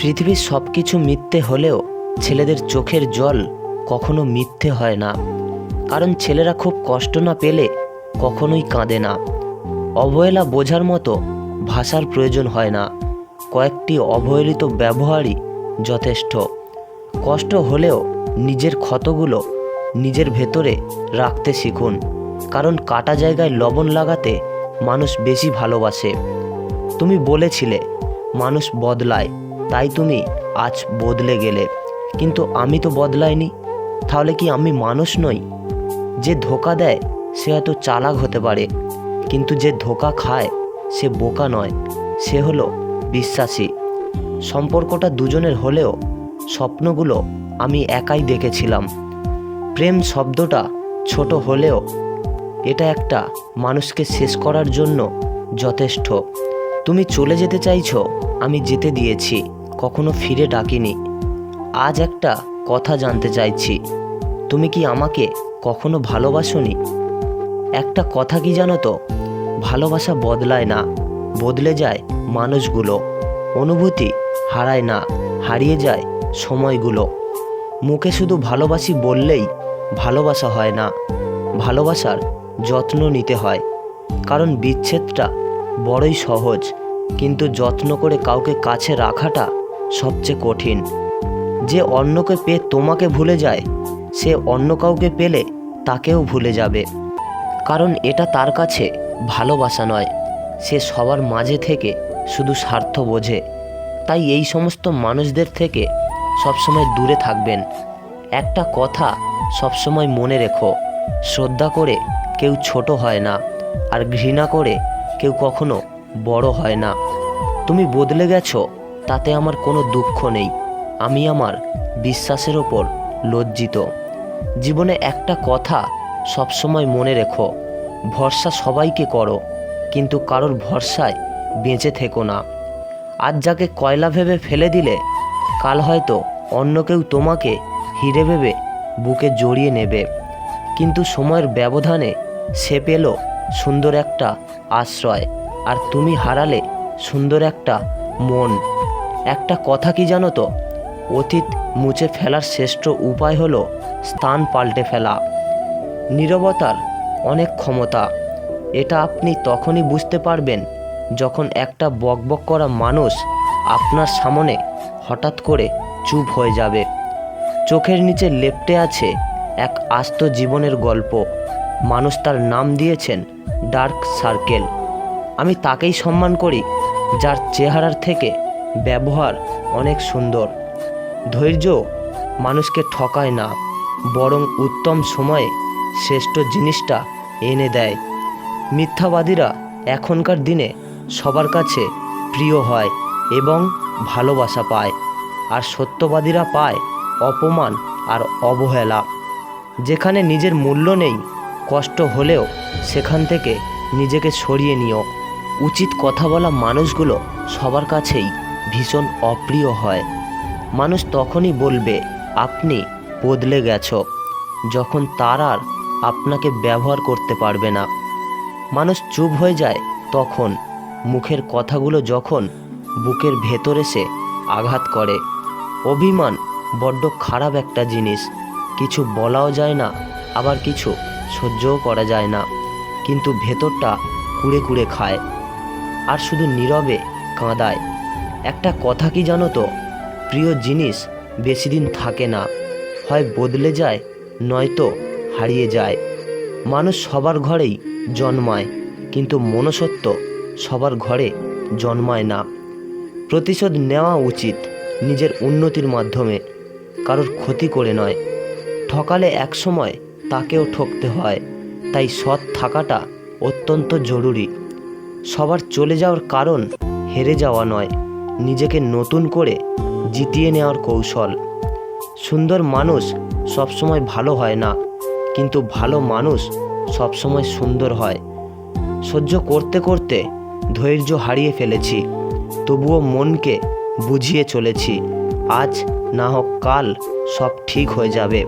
পৃথিবীর সব কিছু মিথ্যে হলেও ছেলেদের চোখের জল কখনো মিথ্যে হয় না। কারণ ছেলেরা খুব কষ্ট না পেলে কখনোই কাঁদে না। অবহেলা বোঝার মতো ভাষার প্রয়োজন হয় না। কয়েকটি অবহেলিত ব্যবহারই যথেষ্ট। কষ্ট হলেও নিজের ক্ষতগুলো নিজের ভেতরে রাখতে শিখুন। কারণ কাটা জায়গায় লবণ লাগাতে মানুষ বেশি ভালোবাসে। তুমি বলেছিলে, মানুষ বদলায়। তাই তুমি আজ বদলে গেলে। কিন্তু আমি তো বদলাইনি। তাহলে কি আমি মানুষ নই? যে ধোকা দেয়, সে হয়তো চালাক হতে পারে। কিন্তু যে ধোকা খায়, সে বোকা নয়। সে হলো বিশ্বাসী। সম্পর্কটা দুজনের হলেও স্বপ্নগুলো আমি একাই দেখেছিলাম। প্রেম শব্দটা ছোট হলেও এটা একটা মানুষকে শেষ করার জন্য যথেষ্ট। তুমি চলে যেতে চাইছো, আমি যেতে দিয়েছি। কখনো ফিরে ডাকিনি। আজ একটা কথা জানতে চাইছি। তুমি কি আমাকে কখনো ভালোবাসোনি? একটা কথা কি জানো তো? ভালোবাসা বদলায় না, বদলে যায় মানুষগুলো। অনুভূতি হারায় না, হারিয়ে যায় সময়গুলো। মুখে শুধু ভালোবাসি বললেই ভালোবাসা হয় না। ভালোবাসার যত্ন নিতে হয়। কারণ বিচ্ছেদটা বড়ই সহজ, কিন্তু যত্ন করে কাউকে কাছে রাখাটা সবচেয়ে কঠিন। যে অন্যকে পেয়ে তোমাকে ভুলে যায়, সে অন্য কাউকে পেলে তাকেও ভুলে যাবে। কারণ এটা তার কাছে ভালোবাসা নয়, সে সবার মাঝে থেকে শুধু স্বার্থ বোঝে। তাই এই সমস্ত মানুষদের থেকে সবসময় দূরে থাকবেন। একটা কথা সবসময় মনে রেখো, শ্রদ্ধা করে কেউ ছোট হয় না, আর ঘৃণা করে কেউ কখনো বড় হয় না। তুমি বদলে গেছো তাতে আমার কোনো দুঃখ নেই। আমি আমার বিশ্বাসের ওপর লজ্জিত। জীবনে একটা কথা সবসময় মনে রেখো, ভরসা সবাইকে করো, কিন্তু কারোর ভরসায় বেঁচে থেকো না। আজ যাকে কয়লা ভেবে ফেলে দিলে, কাল হয়তো অন্য কেউ তোমাকে হিরে ভেবে বুকে জড়িয়ে নেবে। কিন্তু সময়ের ব্যবধানে সে পেল সুন্দর একটা আশ্রয়, আর তুমি হারালে সুন্দর একটা মন। একটা কথা কি জানো তো? অতীত মুছে ফেলার শ্রেষ্ঠ উপায় হলো স্থান পাল্টে ফেলা। নীরবতার অনেক ক্ষমতা। এটা আপনি তখনই বুঝতে পারবেন যখন একটা বকবক করা মানুষ আপনার সামনে হঠাৎ করে চুপ হয়ে যাবে। চোখের নিচে লেপ্টে আছে এক আস্ত জীবনের গল্প। মানুষ তার নাম দিয়েছেন ডার্ক সার্কেল। আমি তাকেই সম্মান করি, যার চেহারার থেকে ব্যবহার অনেক সুন্দর। ধৈর্য মানুষকে ঠকায় না, বরং উত্তম সময়ে শ্রেষ্ঠ জিনিসটা এনে দেয়। মিথ্যাবাদীরা এখনকার দিনে সবার কাছে প্রিয় হয় এবং ভালোবাসা পায়, আর সত্যবাদীরা পায় অপমান আর অবহেলা। যেখানে নিজের মূল্য নেই, কষ্ট হলেও সেখান থেকে নিজেকে সরিয়ে নিও। উচিত কথা বলা মানুষগুলো সবার কাছেই ভীষণ অপ্রিয় হয়। মানুষ তখনই বলবে, আপনি বদলে গেছ। যখন তার আর আপনাকে ব্যবহার করতে পারবে না। মানুষ চুপ হয়ে যায় তখন। মুখের কথাগুলো যখন বুকের ভেতর এসে আঘাত করে। অভিমান বড্ড খারাপ একটা জিনিস। কিছু বলাও যায় না, আবার কিছু সহ্যও করা যায় না। কিন্তু ভেতরটা কুড়ে কুড়ে খায়। আর শুধু নীরবে কাঁদায়। একটা কথা কি জানো তো? প্রিয় জিনিস বেশি দিন থাকে না। হয় বদলে যায়, নয়তো হারিয়ে যায়। মানুষ সবার ঘরেই জন্মায়, কিন্তু মনসত্ব সবার ঘরে জন্মায় না। প্রতিশোধ নেওয়া উচিত নিজের উন্নতির মাধ্যমে, কারোর ক্ষতি করে নয়। ঠকালে একসময় তাকেও ঠকতে হয়, তাই সৎ থাকাটা অত্যন্ত জরুরি। সবার চলে যাওয়ার কারণ হেরে যাওয়া নয়। নিজেকে নতুন করে জিতিয়ে নেওয়ার কৌশল। সুন্দর মানুষ সবসময় ভালো হয় না, কিন্তু ভালো মানুষ সবসময় সুন্দর হয়। সহ্য করতে করতে ধৈর্য হারিয়ে ফেলেছি, তবুও মনকে বুঝিয়ে চলেছি, আজ না হোক কাল সব ঠিক হয়ে যাবে।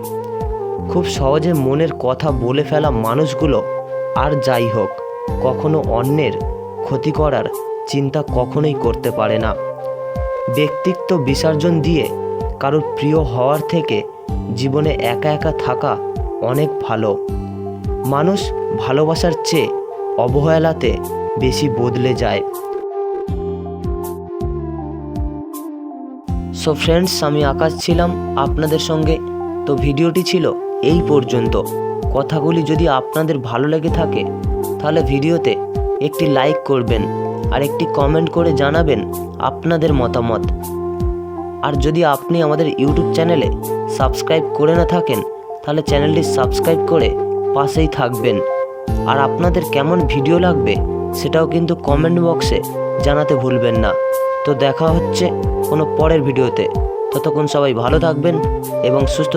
খুব সহজে মনের কথা বলে ফেলা মানুষগুলো আর যাই হোক, কখনো অন্যের ক্ষতি করার চিন্তা কখনোই করতে পারে না। ব্যক্তিত্ব বিসর্জন দিয়ে কারোর প্রিয় হওয়ার থেকে জীবনে একা একা থাকা অনেক ভালো। মানুষ ভালোবাসার চেয়ে অবহেলাতে বেশি বদলে যায়। সো ফ্রেন্ডস আমি আকাশ ছিলাম আপনাদের সঙ্গে। তো ভিডিওটি ছিল এই পর্যন্ত। কথাগুলি যদি আপনাদের ভালো লেগে থাকে, তাহলে ভিডিওতে একটি লাইক করবেন। আর একটি কমেন্ট করে জানাবেন আপনাদের মতামত। আর যদি আপনি আমাদের ইউটিউব চ্যানেলে সাবস্ক্রাইব করে না থাকেন, তাহলে চ্যানেলটি সাবস্ক্রাইব করে পাশেই থাকবেন। আর আপনাদের কেমন ভিডিও লাগবে, সেটাও কিন্তু কমেন্ট বক্সে জানাতে ভুলবেন না। তো দেখা হচ্ছে কোনো পরের ভিডিওতে ততক্ষণ সবাই ভালো থাকবেন এবং সুস্থ